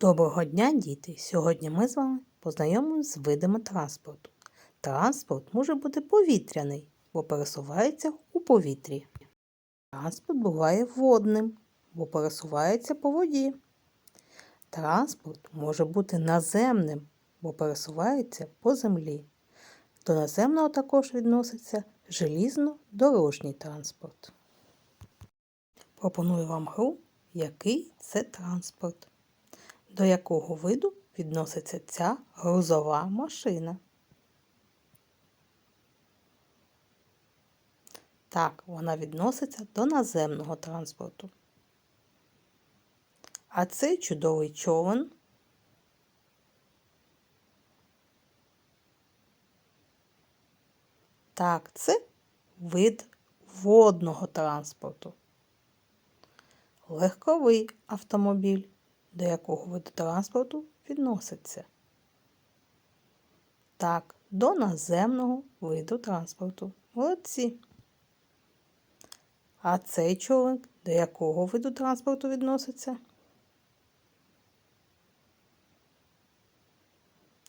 Доброго дня, діти! Сьогодні ми з вами познайомимося з видами транспорту. Транспорт може бути повітряний, бо пересувається у повітрі. Транспорт буває водним, бо пересувається по воді. Транспорт може бути наземним, бо пересувається по землі. До наземного також відноситься желізно-дорожній транспорт. Пропоную вам гру, який це транспорт. До якого виду відноситься ця грузова машина? Так, вона відноситься до наземного транспорту. А цей чудовий човен Так, це вид водного транспорту. Легковий автомобіль, до якого виду транспорту відноситься. Так, до наземного виду транспорту. Молодці. А цей човен до якого виду транспорту відноситься?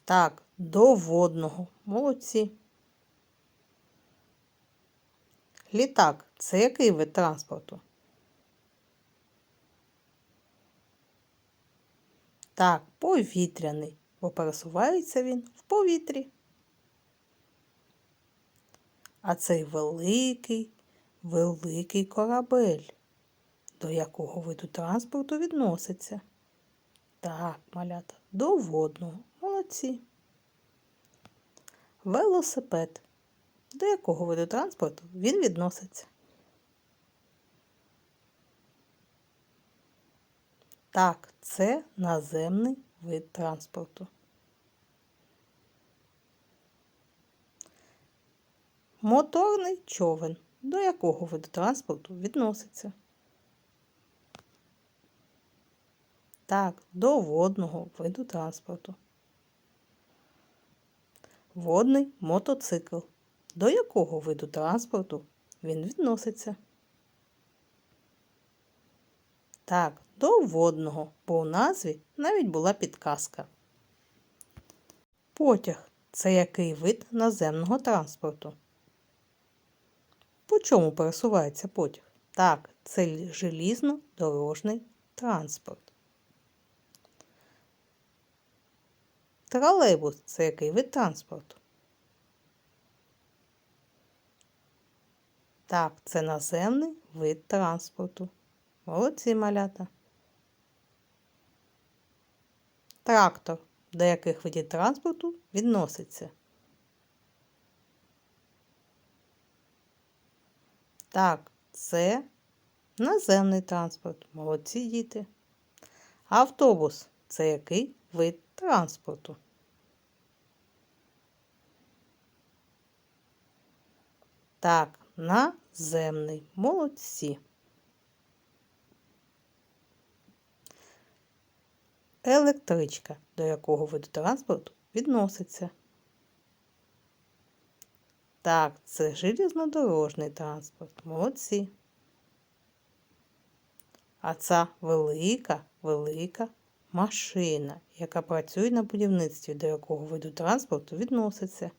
Так, до водного. Молодці. Літак це який вид транспорту? Так, повітряний, бо пересувається він в повітрі. А цей великий, великий корабель, до якого виду транспорту відноситься. Так, малята, до водного. Молодці. Велосипед. До якого виду транспорту він відноситься? Так, це наземний вид транспорту. Моторний човен. До якого виду транспорту відноситься? Так, до водного виду транспорту. Водний мотоцикл. До якого виду транспорту він відноситься? Так, до водного, бо у назві навіть була підказка. Потяг це який вид наземного транспорту? По чому пересувається потяг? Так, це желізно-дорожний транспорт. Тролейбус це який вид транспорту? Так, це наземний вид транспорту. Молодці малята. Трактор, до яких видів транспорту відноситься. Так, це наземний транспорт. Молодці діти. Автобус це який вид транспорту? Так, наземний. Молодці. Електричка, до якого виду транспорту відноситься. Так, це железнодорожний транспорт. Молодці. А це велика, велика машина, яка працює на будівництві, до якого виду транспорту відноситься.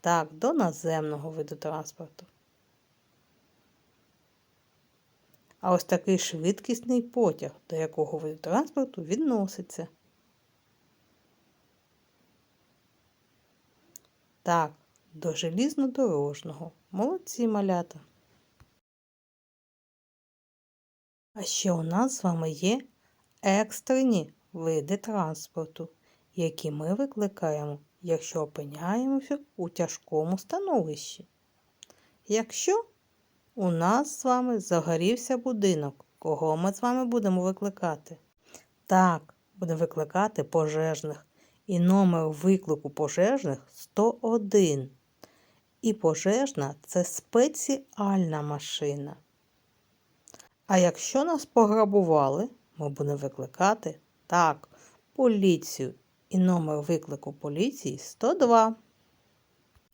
Так, до наземного виду транспорту. А ось такий швидкісний потяг, до якого виду транспорту відноситься. Так, до желізнодорожного. Молодці малята. А ще у нас з вами є екстрені види транспорту, які ми викликаємо, якщо опиняємося у тяжкому становищі. Якщо у нас з вами загорівся будинок. Кого ми з вами будемо викликати? Так, будемо викликати пожежних. І номер виклику пожежних 101. І пожежна це спеціальна машина. А якщо нас пограбували, ми будемо викликати так, поліцію. І номер виклику поліції 102.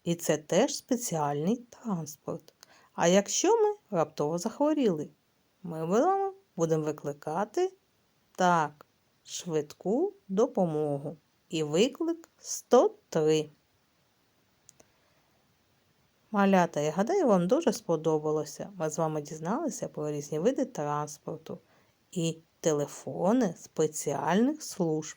І це теж спеціальний транспорт. А якщо ми раптово захворіли, ми будемо викликати так, швидку допомогу і виклик 103. Малята, я гадаю, вам дуже сподобалося. Ми з вами дізналися про різні види транспорту і телефони спеціальних служб.